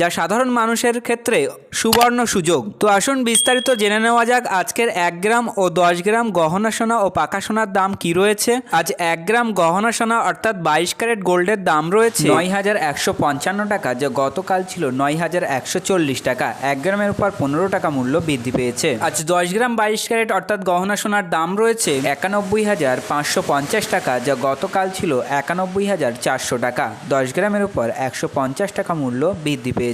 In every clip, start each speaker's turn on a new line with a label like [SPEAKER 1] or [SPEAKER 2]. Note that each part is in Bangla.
[SPEAKER 1] যা সাধারণ মানুষের ক্ষেত্রে সুবর্ণ সুযোগ। তো আসুন বিস্তারিত জেনে নেওয়া যাক আজকের এক গ্রাম ও দশ গ্রাম গহনা সোনা ও পাকা সোনার দাম কি রয়েছে। আজ এক গ্রাম গহনা সোনা অর্থাৎ বাইশ ক্যারেট গোল্ডের দাম রয়েছে নয় হাজার একশো পঞ্চান্ন টাকা, যা গতকাল ছিল নয় হাজার একশো চল্লিশ টাকা। এক গ্রামের উপর পনেরো টাকা মূল্য বৃদ্ধি পেয়েছে। আজ দশ গ্রাম বাইশ ক্যারেট অর্থাৎ গহনা সোনার দাম রয়েছে একানব্বই হাজার পাঁচশো পঞ্চাশ টাকা, যা গতকাল ছিল একানব্বই হাজার চারশো টাকা। দশ গ্রামের উপর একশো পঞ্চাশ টাকা মূল্য বৃদ্ধি পেয়েছে।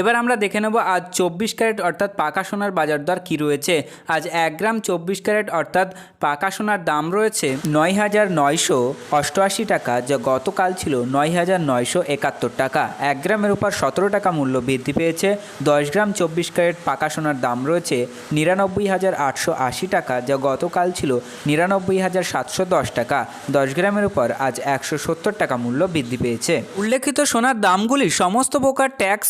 [SPEAKER 1] এবার আমরা দেখে নেব আজ চব্বিশ ক্যারেট অর্থাৎ পাকা সোনার বাজার দর কী রয়েছে। আজ এক গ্রাম চব্বিশ ক্যারেট অর্থাৎ পাকা সোনার দাম রয়েছে নয় হাজার নয়শো অষ্টআশি টাকা, যা গতকাল ছিল নয় হাজার নয়শো একাত্তর টাকা। এক গ্রামের উপর সতেরো টাকা মূল্য বৃদ্ধি পেয়েছে। দশ গ্রাম চব্বিশ ক্যারেট পাকা সোনার দাম রয়েছে নিরানব্বই হাজার আটশো আশি টাকা, যা গতকাল ছিল নিরানব্বই হাজার সাতশো দশ টাকা। দশ গ্রামের উপর আজ একশো সত্তর টাকা মূল্য বৃদ্ধি পেয়েছে। উল্লেখিত সোনার দামগুলি সমস্ত প্রকার ট্যাক্স